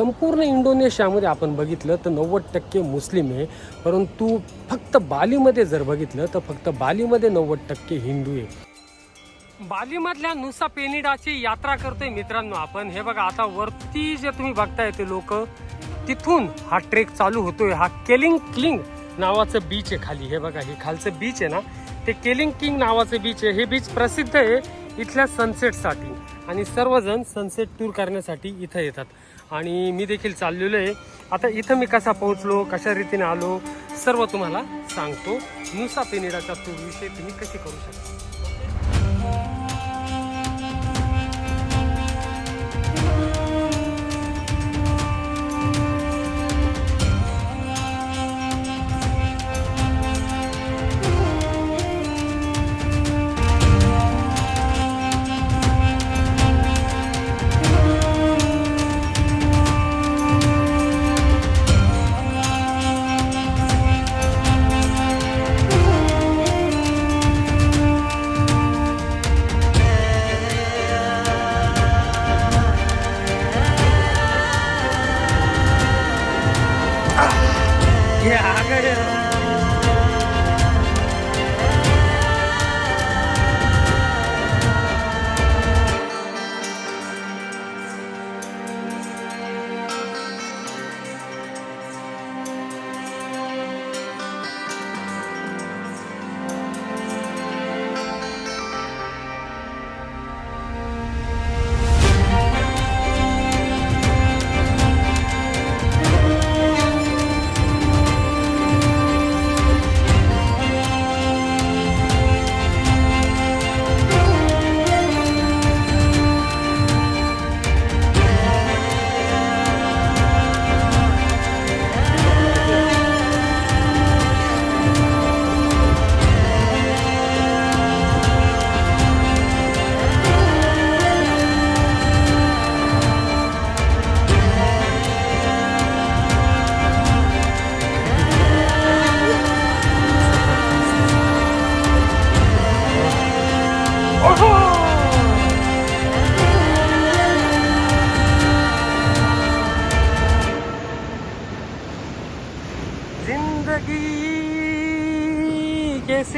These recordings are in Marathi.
संपूर्ण इंडोनेशियामध्ये आपण बघितलं तर नव्वद टक्के मुस्लिम आहे परंतु फक्त बालीमध्ये जर बघितलं तर फक्त बालीमध्ये नव्वद टक्के हिंदू आहे. बालीमधल्या नुसा पेनिडाची यात्रा करतोय मित्रांनो आपण. हे बघा आता वरती जे तुम्ही बघताय ते लोक तिथून हा ट्रेक चालू होतोय. हा केलिंग क्लिंग नावाचं बीच आहे खाली. हे बघा हे खालचं बीच आहे ना? ते केलिंग किंग नावाचं बीच आहे. हे बीच प्रसिद्ध आहे इथल्या सनसेटसाठी आणि सर्वजण सनसेट टूर करण्यासाठी इथं येतात. आणि मी देखील चाललेलो आहे. आता इथं मी कसा पोहोचलो कशा रीतीने आलो सर्व तुम्हाला सांगतो. नुसा पेनिडाचा तूर विषय तुम्ही कशी करू शकता.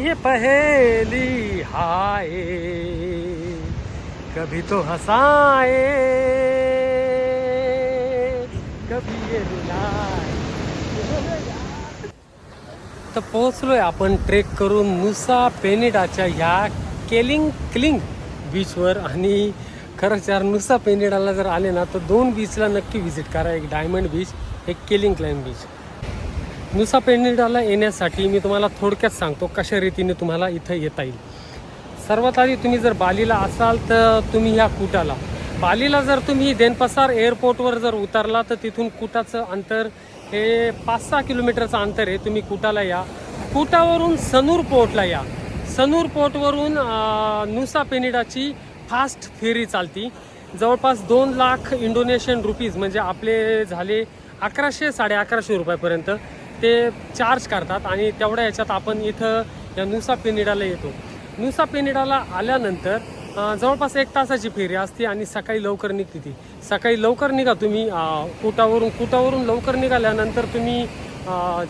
है पहेली हाय कभी तो हसाए कभी ये तर पोहोचलोय आपण ट्रेक करून नुसा पेनिडाच्या ह्या केलिंग क्लिंग बीचवर. आणि खरंच यार नुसा पेनिडाला जर आले ना तर दोन बीचला नक्की व्हिजिट करा. एक डायमंड बीच एक केलिंग क्लाइम बीच नुसा पेनिडाला येण्यासाठी मी तुम्हाला थोडक्यात सांगतो कशा रीतीने तुम्हाला इथं येता येईल. सर्वात आधी तुम्ही जर बालीला असाल तर तुम्ही ह्या कुटाला. बालीला जर तुम्ही देनपसार एअरपोर्टवर जर उतरला तर तिथून कुटाचं अंतर हे पाच सहा किलोमीटरचं अंतर आहे. तुम्ही कुटाला या. कुटावरून सनूर पोर्टला या. सनूर पोर्टवरून नुसा पेनिडाची फास्ट फेरी चालती. जवळपास दोन लाख इंडोनेशियन रुपीज म्हणजे आपले झाले अकराशे साडे अकराशे रुपयापर्यंत. ते चार्ज करतात आणि तेवढ्या याच्यात आपण इथं या नुसा पेनिडाला येतो. नुसा पेनिडाला आल्यानंतर जवळपास एक तासाची फेरी असते आणि सकाळी लवकर निघते ती. सकाळी लवकर निघा तुम्ही कुटावरून कुटावरून लवकर निघाल्यानंतर तुम्ही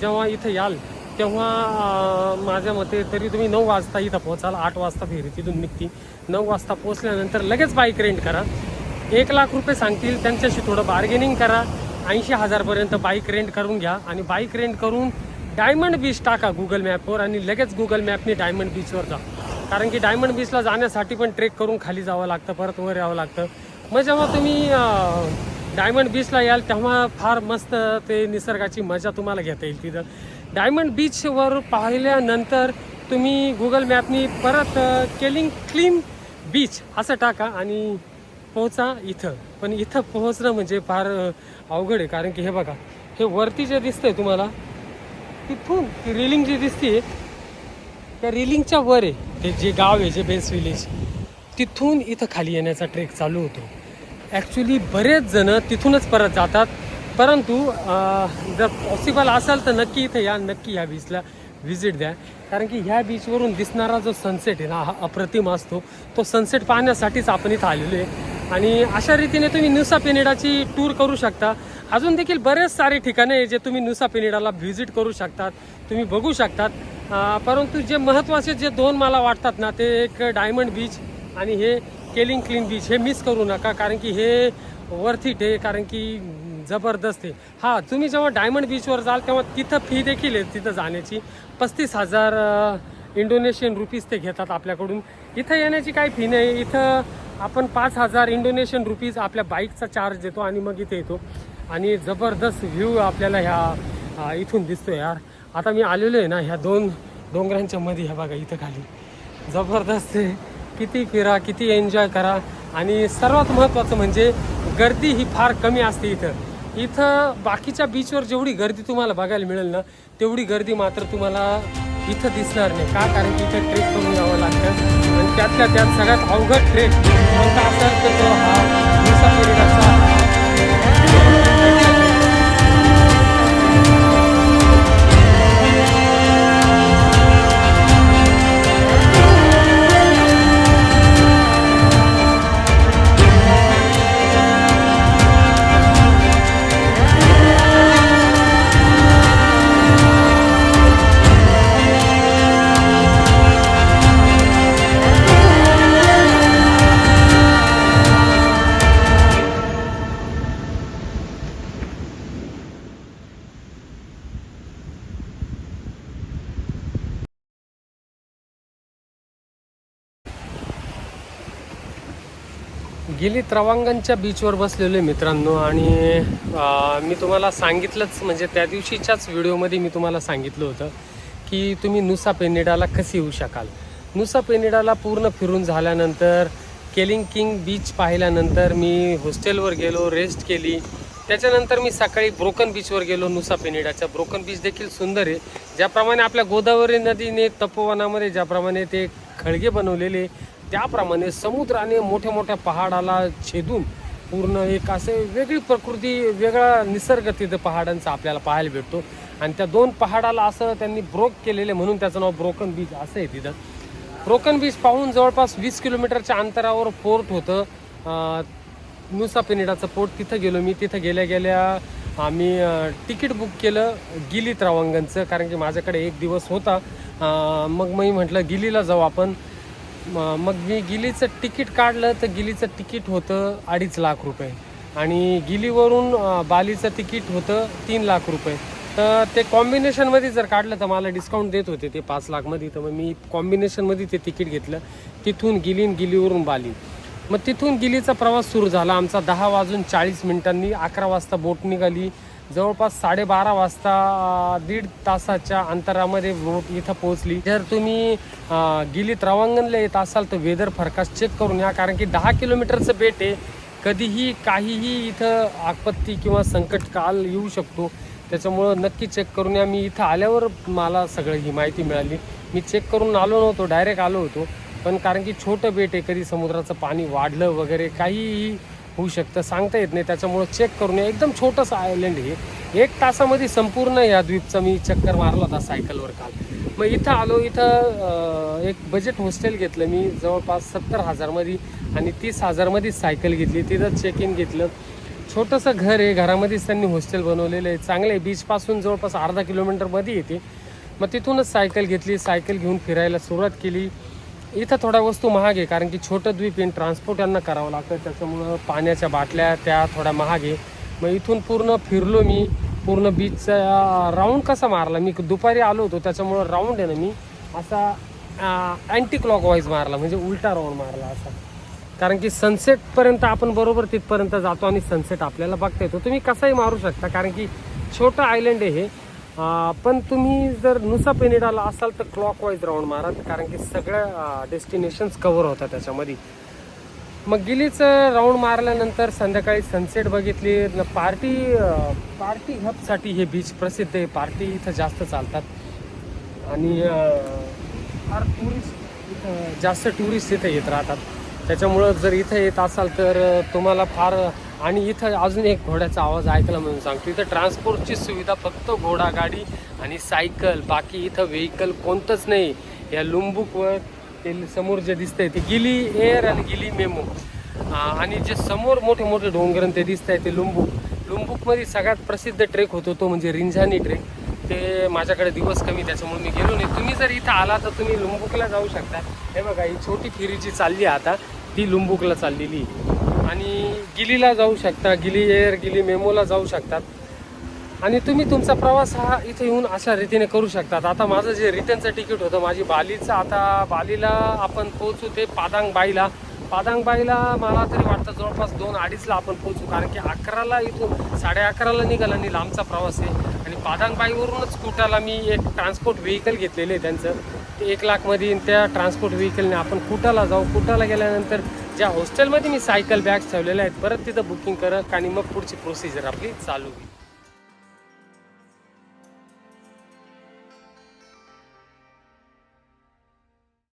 जेव्हा इथं याल तेव्हा माझ्या मते तरी तुम्ही नऊ वाजता इथं पोहोचाल आठ वाजता फेरी तिथून निघती. नऊ वाजता पोहोचल्यानंतर लगेच बाईक रेंट करा. एक लाख रुपये सांगतील त्यांच्याशी थोडं बार्गेनिंग करा. ऐंशी हजारपर्यंत बाईक रेंट करून घ्या आणि बाईक रेंट करून डायमंड बीच टाका गुगल मॅपवर आणि लगेच गुगल मॅपने डायमंड बीचवर जा. कारण की डायमंड बीचला जाण्यासाठी पण ट्रेक करून खाली जावं लागतं परत वर यावं लागतं. मग जेव्हा तुम्ही डायमंड बीचला याल तेव्हा फार मस्त ते निसर्गाची मजा तुम्हाला घेता येईल तिथं. डायमंड बीचवर पाहिल्यानंतर तुम्ही गुगल मॅपनी परत केलिंग क्लीन बीच असं टाका आणि पोहोचा इथं. पण इथं पोहोचणं म्हणजे फार अवघड आहे. कारण की हे बघा हे वरती जे दिसतंय तुम्हाला तिथून ती रेलिंग जी दिसते त्या रेलिंगच्या वर आहे. ते जे गाव आहे जे बेस विलेज तिथून इथं खाली येण्याचा ट्रेक चालू होतो. ॲक्च्युली बरेच जण तिथूनच परत जातात. परंतु जर पॉसिबल असाल तर नक्की इथं या नक्की ह्या बीचला व्हिजिट द्या. कारण की ह्या बीचवरून दिसणारा जो सनसेट आहे ना हा अप्रतिम असतो. तो सनसेट पाहण्यासाठीच आपण इथं आलेलो आहे. आणि अशा रीतीने तुम्ही नुसा पेनिडाची टूर करू शकता. अजून देखील बरेच सारे ठिकाणे आहे जे तुम्ही नुसा पेनिडाला व्हिजिट करू शकतात तुम्ही बघू शकतात. परंतु जे महत्त्वाचे जे दोन मला वाटतात ना ते एक डायमंड बीच आणि हे केलिंग क्लीन बीच हे मिस करू नका कारण की हे वर्थिट आहे कारण की जबरदस्त आहे. हां तुम्ही जेव्हा डायमंड बीचवर जाल तेव्हा तिथं फी देखील आहे तिथं जाण्याची. पस्तीस हजार इंडोनेशियन रुपीज ते घेतात आपल्याकडून. इथं येण्याची काही फी नाही. इथं आपण पाच हजार इंडोनेशियन रुपीज आपल्या बाईकचा चार्ज देतो आणि मग इथे येतो. आणि जबरदस्त व्ह्यू आपल्याला ह्या इथून दिसतो यार. आता मी आलेलो आहे ना ह्या दोन डोंगरांच्या मध्ये ह्या बघा इथं खाली. जबरदस्त आहे. किती फिरा किती एन्जॉय करा. आणि सर्वात महत्त्वाचं म्हणजे गर्दी ही फार कमी असते इथं. इथं बाकीच्या बीचवर जेवढी गर्दी तुम्हाला बघायला मिळेल ना तेवढी गर्दी मात्र तुम्हाला इथं दिसणार नाही. का? कारण की इथं ट्रेक करून यावं लागतं. आणि त्यातल्या त्यात सगळ्यात अवघड ट्रेक कोणता असेल तर तो हा मुसाफिरीचा गेली त्रवांगणच्या बीचवर बसलेलो आहे मित्रांनो आणि मी तुम्हाला सांगितलंच म्हणजे त्या दिवशीच्याच व्हिडिओमध्ये मी तुम्हाला सांगितलं होतं की तुम्ही नुसा पेनिडाला कसे येऊ शकाल. नुसा पेनिडाला पूर्ण फिरून झाल्यानंतर केलिंग किंग बीच पाहिल्यानंतर मी हॉस्टेलवर गेलो रेस्ट केली. त्याच्यानंतर मी सकाळी ब्रोकन बीचवर गेलो नुसा पेनिडाच्या. ब्रोकन बीच देखील सुंदर आहे. ज्याप्रमाणे आपल्या गोदावरी नदीने तपोवनामध्ये ज्याप्रमाणे ते खळगे बनवलेले त्याप्रमाणे समुद्राने मोठ्या मोठ्या पहाडाला छेदून पूर्ण एक असे वेगळी प्रकृती वेगळा निसर्ग तिथं पहाडांचा आपल्याला पाहायला भेटतो. आणि त्या दोन पहाडाला असं त्यांनी ब्रोक केलेले म्हणून त्याचं नाव ब्रोकन बीच असं आहे तिथं. ब्रोकन बीच पाहून जवळपास वीस किलोमीटरच्या अंतरावर पोर्ट होतं. अं, पोर्ट तिथं गेलो मी. तिथं गेल्या गेल्या आम्ही तिकीट बुक केलं गिली त्रवांगणचं कारण की माझ्याकडे एक दिवस होता. मग मी म्हटलं गिलीला जाऊ आपण. मग मी गिलीचं तिकीट काढलं तर गिलीचं तिकीट होतं अडीच लाख रुपये. आणि गिलीवरून बालीचं तिकीट होतं तीन लाख रुपये. तर ते कॉम्बिनेशनमध्ये जर काढलं तर मला डिस्काउंट देत होते ते पाच लाखमध्ये. तर मग मी कॉम्बिनेशनमध्ये ते तिकीट घेतलं. तिथून गिलीन गिलीवरून बाली. मग तिथून गिलीचा प्रवास सुरू झाला. आमचा दहा वाजून चाळीस मिनिटांनी अकरा वाजता बोट निघाली. जवळपास साडेबारा वाजता दीड तासाच्या अंतरामध्ये बोट इथं पोहोचली. जर तुम्ही अं, रवांगणला येत असाल तर वेदर फरकास चेक करून या कारण की दहा किलोमीटरचं बेट आहे. कधीही काहीही इथं आपत्ती किंवा संकट काल येऊ शकतो. त्याच्यामुळं नक्की चेक करून या मी इथं आल्यावर मला सगळं ही माहिती मिळाली. मी चेक करून आलो नव्हतो डायरेक्ट आलो होतो. पण कारण की छोटं बेट आहे कधी समुद्राचं पाणी वाढलं वगैरे काहीही होऊ शकतं सांगता येत नाही. त्याच्यामुळं चेक करून या. एकदम छोटंसं आयलंड हे. एक तासामध्ये संपूर्ण या द्वीपचा मी चक्कर मारला होता सायकलवर काल. मग इथं आलो इथं एक बजेट हॉस्टेल घेतलं मी. जवळपास सत्तर हजारमध्ये आणि तीस हजारमध्ये सायकल घेतली. तिथं चेक इन घेतलं. छोटंसं घर आहे. घरामध्येच त्यांनी हॉस्टेल बनवलेलं आहे. चांगलं आहे. बीचपासून जवळपास अर्धा किलोमीटरमध्ये येते. मग तिथूनच सायकल घेतली. सायकल घेऊन फिरायला सुरुवात केली. इथं थोड्या वस्तू महाग आहे कारण की छोटं द्वीप इन ट्रान्सपोर्ट यांना करावं लागतं. त्याच्यामुळं पाण्याच्या बाटल्या त्या थोड्या महाग आहे. मग इथून पूर्ण फिरलो मी पूर्ण बीचचा राऊंड कसा मारला? मी दुपारी आलो होतो त्याच्यामुळं राऊंड आहे ना मी असा अँटी क्लॉकवाईज मारला म्हणजे उलटा राऊंड मारला असा. कारण की सनसेटपर्यंत आपण बरोबर तिथपर्यंत जातो आणि सनसेट आपल्याला बघता येतो. तुम्ही कसाही मारू शकता कारण की छोटं आयलंड आहे हे. पण तुम्ही जर नुसा पेनिडाला असाल तर क्लॉक वाईज राऊंड मारा कारण की सगळ्या डेस्टिनेशन्स कवर होतात त्याच्यामध्ये. मग गिलीचं राऊंड मारल्यानंतर संध्याकाळी सनसेट बघितली न पार्टी पार्टी हबसाठी हे बीच प्रसिद्ध आहे. पार्टी इथं जास्त चालतात. आणि फार टुरिस्ट इथं जास्त टुरिस्ट इथं येत राहतात. त्याच्यामुळं जर इथं येत असाल तर तुम्हाला फार आणि इथं अजून एक घोड्याचा आवाज ऐकला म्हणून सांगतो. इथं ट्रान्सपोर्टची सुविधा फक्त घोडा गाडी आणि सायकल. बाकी इथं व्हेकल कोणतंच नाही. या लुंबुकवर ते समोर जे दिसतंय ते गिली एअर आणि गिली मेमो आणि जे समोर मोठे मोठे डोंगर ते दिसत आहे ते लुंबुक. लुंबुकमध्ये सगळ्यात प्रसिद्ध ट्रेक होतो तो म्हणजे रिंझानी ट्रेक ते माझ्याकडे दिवस कमी त्याच्यामुळे मी गेलो नाही. तुम्ही जर इथं आला तर तुम्ही लुंबुकला जाऊ शकता. हे बघा ही छोटी फिरीची चालली आहे आता. ती लुंबुकला चाललेली. आणि गिलीला जाऊ शकता गिली एअर गिली मेमोला जाऊ शकतात. आणि तुम्ही तुमचा प्रवास हा इथे येऊन अशा रीतीने करू शकतात. आता माझं जे रिटर्नचं तिकीट होतं माझी बालीचं आता बालीला आपण पोहोचू ते पादांगबाईला. पादांगबाईला मला तरी वाटतं जवळपास दोन अडीचला आपण पोहोचू कारण की अकराला इथून साडे अकराला निघाला आणि लांबचा प्रवास आहे. आणि पादांगबाईवरूनच कुटाला मी एक ट्रान्सपोर्ट व्हेकल घेतलेले आहे त्यांचं. एक लाखमध्ये त्या ट्रान्सपोर्ट व्हेकलने आपण कुटाला जाऊ कुटाला गेल्यानंतर ज्या हॉस्टेलमध्ये मी सायकल बॅग्स ठेवलेल्या आहेत परत तिथं बुकिंग करत आणि मग पुढची प्रोसिजर आपली चालू होईल.